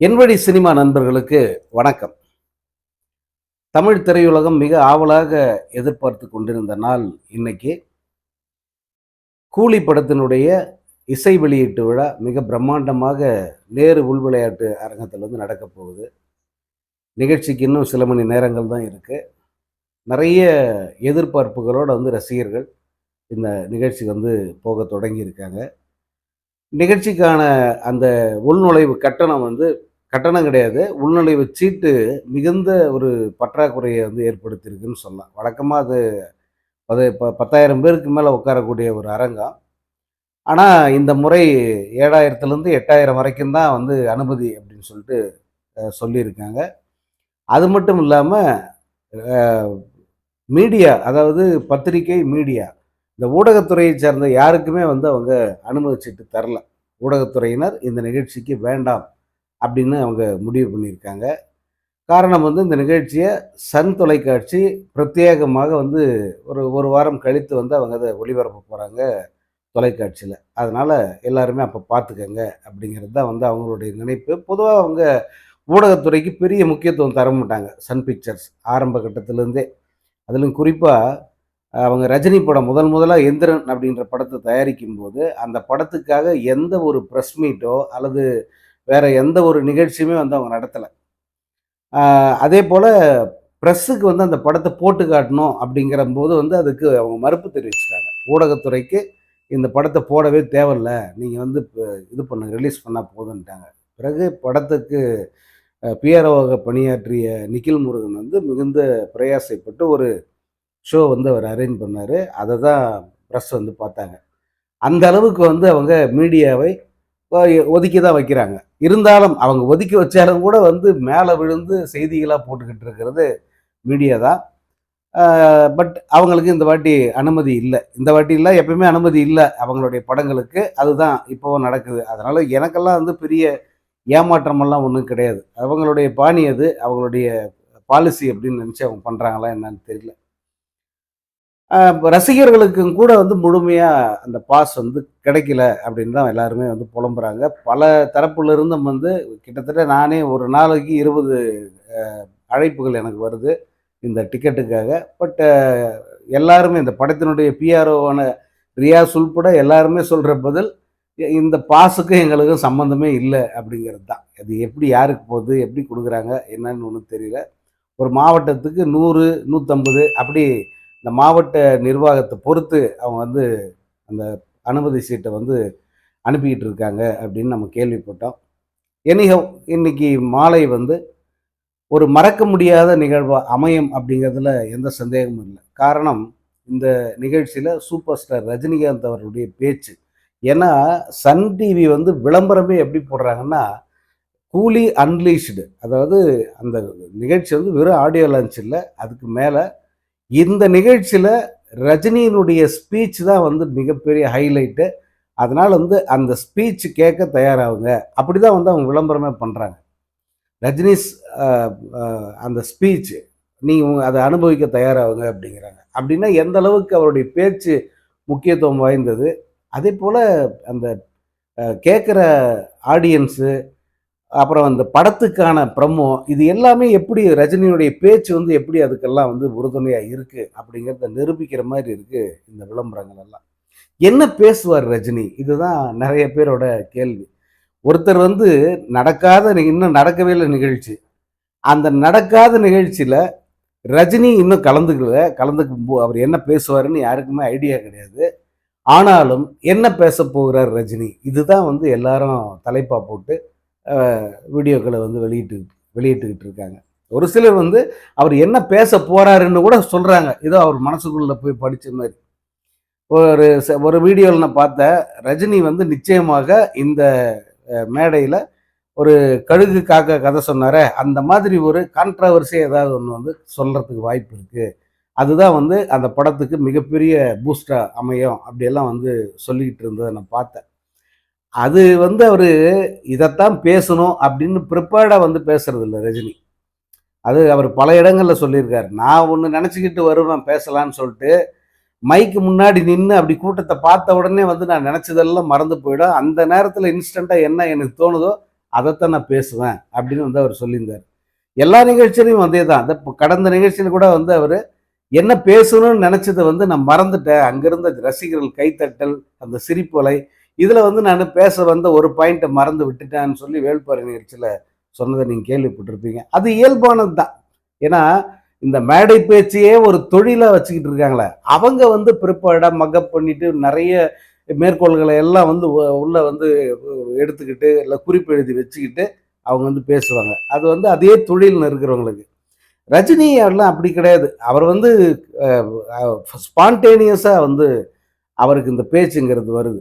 என்வழி cinema நண்பர்களுக்கு வணக்கம். தமிழ் திரையுலகம் மிக ஆவலாக எதிர்பார்த்து கொண்டிருந்த நாள் இன்னைக்கு. கூலி படத்தினுடைய இசை வெளியீட்டு விழா மிக பிரம்மாண்டமாக நேரு உள் விளையாட்டு அரங்கத்தில் வந்து நடக்க போகுது. நிகழ்ச்சிக்கு இன்னும் சில மணி நேரங்கள் தான் இருக்குது நிறைய எதிர்பார்ப்புகளோடு வந்து ரசிகர்கள் இந்த நிகழ்ச்சிக்கு வந்து போக தொடங்கியிருக்காங்க. நிகழ்ச்சிக்கான அந்த உள்நுழைவு கட்டணம் வந்து கட்டணம் கிடையாது. உள்நுழைவு சீட்டு மிகுந்த ஒரு பற்றாக்குறையை வந்து ஏற்படுத்தியிருக்குன்னு சொல்லலாம். வழக்கமாக அது அது இப்போ பத்தாயிரம் பேருக்கு மேலே உட்காரக்கூடிய ஒரு அரங்கம். ஆனால் இந்த முறை ஏழாயிரத்துலேருந்து எட்டாயிரம் வரைக்கும் தான் வந்து அனுமதி அப்படின்னு சொல்லிட்டு சொல்லியிருக்காங்க. அது மட்டும் இல்லாமல் மீடியா அதாவது பத்திரிகை மீடியா இந்த ஊடகத்துறையை சேர்ந்த யாருக்குமே வந்து அவங்க அனுமதி சீட்டு தரல. ஊடகத்துறையினர் இந்த நிகழ்ச்சிக்கு வேண்டாம். அப்படின்னு அவங்க முடிவு பண்ணியிருக்காங்க. காரணம் வந்து இந்த நிகழ்ச்சியை சன் தொலைக்காட்சி பிரத்யேகமாக வந்து ஒரு ஒரு வாரம் கழித்து வந்து அவங்க அதை ஒளிபரப்ப போகிறாங்க தொலைக்காட்சியில். அதனால் எல்லாருமே அப்போ பார்த்துக்கங்க அப்படிங்கிறது தான் வந்து அவங்களுடைய நினைப்பு. பொதுவாக அவங்க ஊடகத்துறைக்கு பெரிய முக்கியத்துவம் தர மாட்டாங்க சன் பிக்சர்ஸ் ஆரம்ப கட்டத்திலேருந்தே. அதிலும் குறிப்பாக அவங்க ரஜினி படம் முதல் முதலாக எந்திரன் அப்படின்ற படத்தை தயாரிக்கும் போது அந்த படத்துக்காக எந்த ஒரு ப்ரெஸ் மீட்டோ அல்லது வேற எந்த ஒரு நிகழ்ச்சியுமே வந்து அவங்க நடத்தலை. அதே போல் ப்ரெஸ்ஸுக்கு வந்து அந்த படத்தை போட்டு காட்டணும் அப்படிங்கிற போது வந்து அதுக்கு அவங்க மறுப்பு தெரிவிச்சிட்டாங்க. ஊடகத்துறைக்கு இந்த படத்தை போடவே தேவையில்ல நீங்கள் வந்து இப்போ இது பண்ண ரிலீஸ் பண்ணால் போதுன்ட்டாங்க. பிறகு படத்துக்கு பிஆர்ஓவாக பணியாற்றிய நிக்கில் முருகன் வந்து மிகுந்த பிரயாசைப்பட்டு ஒரு ஷோ வந்து அவர் அரேஞ்ச் பண்ணார். அதை தான் ப்ரெஸ் வந்து பார்த்தாங்க. அந்த அளவுக்கு வந்து அவங்க மீடியாவை ஒதுக்கி தான் வைக்கிறாங்க. இருந்தாலும் அவங்க ஒதுக்கி வச்சாலும் கூட வந்து மேலே விழுந்து செய்திகளாக போட்டுக்கிட்டு இருக்கிறது மீடியா தான். பட் அவங்களுக்கு இந்த வாட்டி அனுமதி இல்லை. இந்த வாட்டி இல்லை எப்பயுமே அனுமதி இல்லை அவங்களுடைய படங்களுக்கு. அதுதான் இப்போவும் நடக்குது. அதனால் எனக்கெல்லாம் வந்து பெரிய ஏமாற்றமெல்லாம் ஒன்றும் கிடையாது. அவங்களுடைய பாணி அது அவங்களுடைய பாலிசி அப்படின்னு நினச்சி அவங்க பண்ணுறாங்களா என்னன்னு தெரியல. ரசிகர்களுக்கும் கூட வந்து முழுமையாக அந்த பாஸ் வந்து கிடைக்கல அப்படின்னு தான் எல்லாருமே வந்து புலம்புறாங்க. பல தரப்புல இருந்தும் வந்து கிட்டத்தட்ட நானே ஒரு நாளைக்கு இருபது அழைப்புகள் எனக்கு வருது இந்த டிக்கெட்டுக்காக. பட் எல்லாருமே இந்த படத்தினுடைய பிஆர்ஓவான ரியாஸ் உள்பட எல்லாருமே சொல்கிற பதில் இந்த பாஸுக்கும் எங்களுக்கும் சம்மந்தமே இல்லை அப்படிங்கிறது தான். அது எப்படி யாருக்கு போகுது எப்படி கொடுக்குறாங்க என்னன்னு ஒன்றும் தெரியல. ஒரு மாவட்டத்துக்கு நூறு நூற்றம்பது அப்படி இந்த மாவட்ட நிர்வாகத்தை பொறுத்து அவங்க வந்து அந்த அனுமதி சீட்டை வந்து அனுப்பிக்கிட்டு இருக்காங்க அப்படின்னு நம்ம கேள்விப்பட்டோம். எனிஹவ் இன்னைக்கு மாலை வந்து ஒரு மறக்க முடியாத நிகழ்வாக அமையும் அப்படிங்கிறதுல எந்த சந்தேகமும் இல்லை. காரணம் இந்த நிகழ்ச்சியில் சூப்பர் ஸ்டார் ரஜினிகாந்த் அவருடைய பேச்சு. ஏன்னா சன் டிவி வந்து விளம்பரமே எப்படி போடுறாங்கன்னா கூலி அன்லீஷ்டு அதாவது அந்த நிகழ்ச்சி வந்து வெறும் ஆடியோ லான்ச் இல்லை அதுக்கு மேலே இந்த நிகழ்ச்சியில் ரஜினியினுடைய ஸ்பீச் தான் வந்து மிகப்பெரிய ஹைலைட்டு அதனால் வந்து அந்த ஸ்பீச் கேட்க தயாராகுங்க. அப்படி தான் வந்து அவங்க விளம்பரமே பண்ணுறாங்க ரஜினிஸ் அந்த ஸ்பீச் நீங்கள் அதை அனுபவிக்க தயாராகுங்க அப்படிங்கிறாங்க. அப்படின்னா எந்த அளவுக்கு அவருடைய பேச்சு முக்கியத்துவம் வாய்ந்தது? அதே போல் அந்த கேட்குற ஆடியன்ஸு அப்புறம் அந்த படத்துக்கான ப்ரமோ இது எல்லாமே எப்படி ரஜினியுடைய பேச்சு வந்து எப்படி அதுக்கெல்லாம் வந்து உறுதுணையாக இருக்குது அப்படிங்கிறத நிரூபிக்கிற மாதிரி இருக்குது இந்த விளம்பரங்கள் எல்லாம். என்ன பேசுவார் ரஜினி? இதுதான் நிறைய பேரோட கேள்வி. ஒருத்தர் வந்து நடக்காத இன்னும் நடக்கவே இல்லை நிகழ்ச்சி. அந்த நடக்காத நிகழ்ச்சியில் ரஜினி இன்னும் கலந்துக்கல கலந்துக்கும் போ அவர் என்ன பேசுவாருன்னு யாருக்குமே ஐடியா கிடையாது. ஆனாலும் என்ன பேச போகிறார் ரஜினி? இதுதான் வந்து எல்லாரும் தலைப்பாக போட்டு வீடியோக்களை வந்து வெளியிட்டு வெளியிட்டுக்கிட்டு இருக்காங்க ஒரு சிலர் வந்து அவர் என்ன பேச போகிறாருன்னு கூட சொல்கிறாங்க ஏதோ அவர் மனசுக்குள்ளே போய் படித்த மாதிரி. ஒரு ச- ஒரு வீடியோவில் நான் பார்த்தேன். ரஜினி வந்து நிச்சயமாக இந்த மேடையில் ஒரு கழுகு காக்க கதை சொன்னாரே அந்த மாதிரி ஒரு கான்ட்ரவர்சி ஏதாவது ஒன்று வந்து சொல்கிறதுக்கு வாய்ப்பு இருக்குது அதுதான் வந்து அந்த படத்துக்கு மிகப்பெரிய பூஸ்டாக அமையும். அப்படியெல்லாம் வந்து சொல்லிக்கிட்டு இருந்ததை நான் பார்த்தேன். அது வந்து அவர் இதைத்தான் பேசணும் அப்படின்னு ப்ரிப்பேர்டாக வந்து பேசுறது இல்லை ரஜினி. அது அவர் பல இடங்களில் சொல்லியிருக்காரு. நான் ஒன்று நினச்சிக்கிட்டு வருவேன் பேசலான்னு சொல்லிட்டு மைக்கு முன்னாடி நின்று அப்படி கூட்டத்தை பார்த்த உடனே வந்து நான் நினச்சதெல்லாம் மறந்து போயிடும். அந்த நேரத்தில் இன்ஸ்டண்ட்டாக என்ன எனக்கு தோணுதோ அதைத்தான் நான் பேசுவேன் அப்படின்னு வந்து அவர் சொல்லியிருந்தார். எல்லா நிகழ்ச்சியிலையும் அதே தான் அந்த கடந்த நிகழ்ச்சியில் கூட வந்து அவர் என்ன பேசணும்னு நினச்சதை வந்து நான் மறந்துட்டேன். அங்கேருந்து ரசிகர்கள் கைத்தட்டல் அந்த சிரிப்பலை இதில் வந்து நான் பேச வந்த ஒரு பாயிண்ட்டை மறந்து விட்டுட்டேன்னு சொல்லி வேள்பாறை நிகழ்ச்சியில் சொன்னதை நீங்கள் கேள்விப்பட்டிருப்பீங்க. அது இயல்பானது தான் ஏன்னா இந்த மேடை பேச்சையே ஒரு தொழிலாக வச்சுக்கிட்டு இருக்காங்களே அவங்க வந்து ப்ரிப்பேர்டாக மக்கப் பண்ணிட்டு நிறைய மேற்கோள்களை எல்லாம் வந்து உள்ளே உள்ள வந்து எடுத்துக்கிட்டு இல்லை குறிப்பு எழுதி வச்சுக்கிட்டு அவங்க வந்து பேசுவாங்க. அது வந்து அதே தொழில்னு இருக்கிறவங்களுக்கு. ரஜினி அவர்லாம் அப்படி கிடையாது. அவர் வந்து ஸ்பான்டேனியஸாக வந்து அவருக்கு இந்த பேச்சுங்கிறது வருது.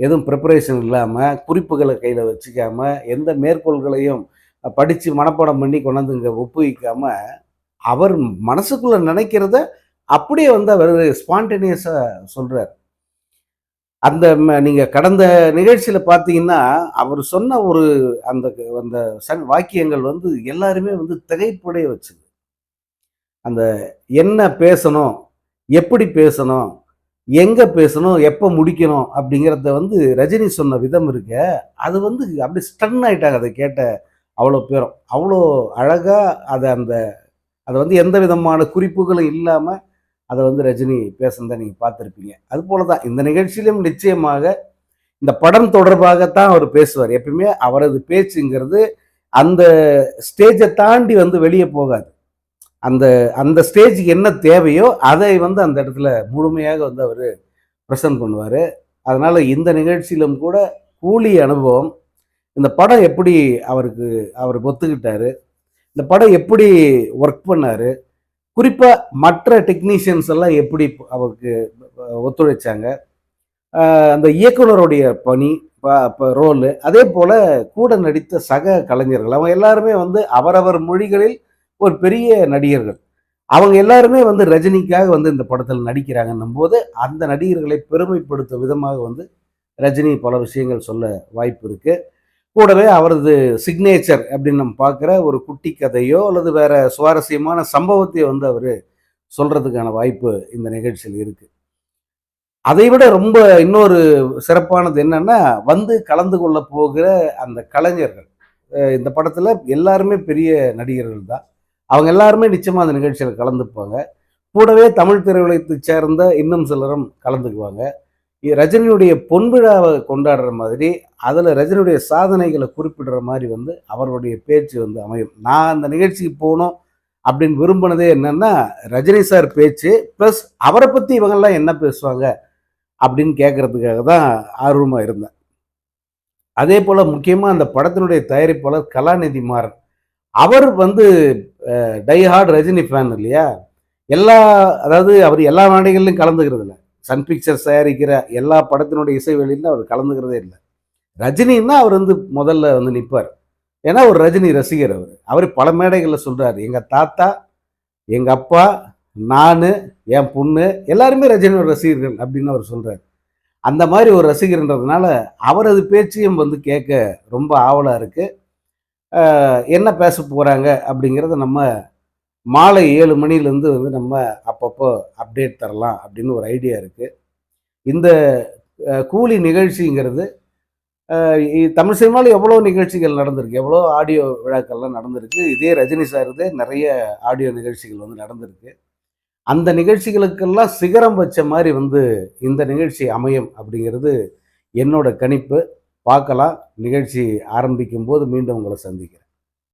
எதுவும் ப்ரிப்பரேஷன் இல்லாமல் குறிப்புகளை கையில் வச்சுக்காம எந்த மேற்கோள்களையும் படித்து மனப்பாடம் பண்ணி கொண்டாந்து இங்கே ஒப்புவிக்காம அவர் மனசுக்குள்ளே நினைக்கிறத அப்படியே வந்து அவர் ஸ்பான்டேனியஸாக சொல்கிறார் அந்த ம- கடந்த நிகழ்ச்சியில் பார்த்தீங்கன்னா அவர் சொன்ன ஒரு அந்த அந்த சன் வாக்கியங்கள் வந்து எல்லாருமே வந்து திகைப்புடைய வச்சுது. அந்த என்ன பேசணும் எப்படி பேசணும் எங்கே பேசணும் எப்போ முடிக்கணும் அப்படிங்கிறத வந்து ரஜினி சொன்ன விதம் இருக்க அது வந்து அப்படியே ஸ்டன் ஆகிட்டாங்க அதை கேட்ட அவ்வளோ பேரும். அவ்வளோ அழகாக அதை அந்த அதை வந்து எந்த விதமான குறிப்புகளும் இல்லாமல் அதை வந்து ரஜினி பேசுனதை நீங்கள் பார்த்துருப்பீங்க. அது போல தான் இந்த நிகழ்ச்சியிலும் நிச்சயமாக இந்த படம் தொடர்பாகத்தான் அவர் பேசுவார். எப்பயுமே அவரது பேச்சுங்கிறது அந்த ஸ்டேஜை தாண்டி வந்து வெளியே போகாது. அந்த அந்த ஸ்டேஜுக்கு என்ன தேவையோ அதை வந்து அந்த இடத்துல முழுமையாக வந்து அவர் ப்ரெசன்ட் பண்ணுவார். அதனால் இந்த நிகழ்ச்சியிலும் கூட கூலி அனுபவம். இந்த படம் எப்படி அவருக்கு அவர் ஒத்துக்கிட்டார்? இந்த படம் எப்படி ஒர்க் பண்ணார்? குறிப்பாக மற்ற டெக்னீஷியன்ஸ் எல்லாம் எப்படி அவருக்கு ஒத்துழைச்சாங்க? அந்த இயக்குனருடைய பணி ரோலு அதே போல் கூட நடித்த சக கலைஞர்கள் அவங்க எல்லாருமே வந்து அவரவர் மொழிகளில் ஒரு பெரிய நடிகர்கள். அவங்க எல்லாருமே வந்து ரஜினிக்காக வந்து இந்த படத்தில் நடிக்கிறாங்கன்னும் போது அந்த நடிகர்களை பெருமைப்படுத்தும் விதமாக வந்து ரஜினி பல விஷயங்கள் சொல்ல வாய்ப்பு இருக்குது கூடவே அவரது சிக்னேச்சர் அப்படின்னு நம்ம பார்க்குற ஒரு குட்டி கதையோ அல்லது வேற சுவாரஸ்யமான சம்பவத்தையோ வந்து அவர் சொல்கிறதுக்கான வாய்ப்பு இந்த நிகழ்ச்சியில் இருக்குது அதை விட ரொம்ப இன்னொரு சிறப்பானது என்னென்னா வந்து கலந்து கொள்ள போகிற அந்த கலைஞர்கள். இந்த படத்தில் எல்லாருமே பெரிய நடிகர்கள் தான். அவங்க எல்லாருமே நிச்சயமாக அந்த நிகழ்ச்சியில் கலந்துப்பாங்க. கூடவே தமிழ் திரையுலகத்தை சேர்ந்த இன்னும் சிலரும் கலந்துக்குவாங்க. ரஜினியுடைய ரஜினியுடைய பொன்விழாவை கொண்டாடுற மாதிரி அதில் ரஜினியுடைய சாதனைகளை குறிப்பிடுற மாதிரி வந்து அவருடைய பேச்சு வந்து அமையும். நான் அந்த நிகழ்ச்சிக்கு போகணும் அப்படின்னு விரும்பினதே என்னென்னா ரஜினி சார் பேச்சு ப்ளஸ் அவரை பற்றி இவங்கெல்லாம் என்ன பேசுவாங்க அப்படின்னு கேட்கறதுக்காக தான் ஆர்வமாக இருந்தேன். அதே போல் முக்கியமாக அந்த படத்தினுடைய தயாரிப்பாளர் கலாநிதி மாறன். அவர் வந்து டைஹார்ட் ரஜினி ஃபேன் இல்லையா? எல்லா அதாவது அவர் எல்லா மேடைகள்லையும் கலந்துக்கிறது இல்லை. சன் பிக்சர்ஸ் தயாரிக்கிற எல்லா படத்தினுடைய இசை வெளியிலும் அவர் கலந்துக்கிறதே இல்லை. ரஜினின்னா அவர் வந்து முதல்ல வந்து நிற்பார் ஏன்னா ஒரு ரஜினி ரசிகர் அவர். அவர் பல மேடைகளில் சொல்கிறார் எங்கள் தாத்தா எங்கள் அப்பா நான் என் பொண்ணு எல்லாருமே ரஜினியோட ரசிகர்கள் அப்படின்னு அவர் சொல்கிறார் அந்த மாதிரி ஒரு ரசிகர்ன்றதுனால அவரது பேச்சையும் வந்து கேட்க ரொம்ப ஆவலாக இருக்குது என்ன பேச போகிறாங்க அப்படிங்கிறத நம்ம மாலை ஏழு மணிலேருந்து வந்து நம்ம அப்பப்போ அப்டேட் தரலாம் அப்படின்னு ஒரு ஐடியா இருக்குது இந்த கூலி நிகழ்ச்சிங்கிறது தமிழ் சினிமாவில் எவ்வளோ நிகழ்ச்சிகள் நடந்திருக்கு? எவ்வளோ ஆடியோ விழாக்கள்லாம் நடந்திருக்கு? இதே ரஜினி சாருதே நிறைய ஆடியோ நிகழ்ச்சிகள் வந்து நடந்திருக்கு. அந்த நிகழ்ச்சிகளுக்கெல்லாம் சிகரம் வச்ச மாதிரி வந்து இந்த நிகழ்ச்சி அமையும் அப்படிங்கிறது என்னோட கணிப்பு. பார்க்கலாம். நிகழ்ச்சி ஆரம்பிக்கும் போது மீண்டும் உங்களை சந்திக்கிறேன்.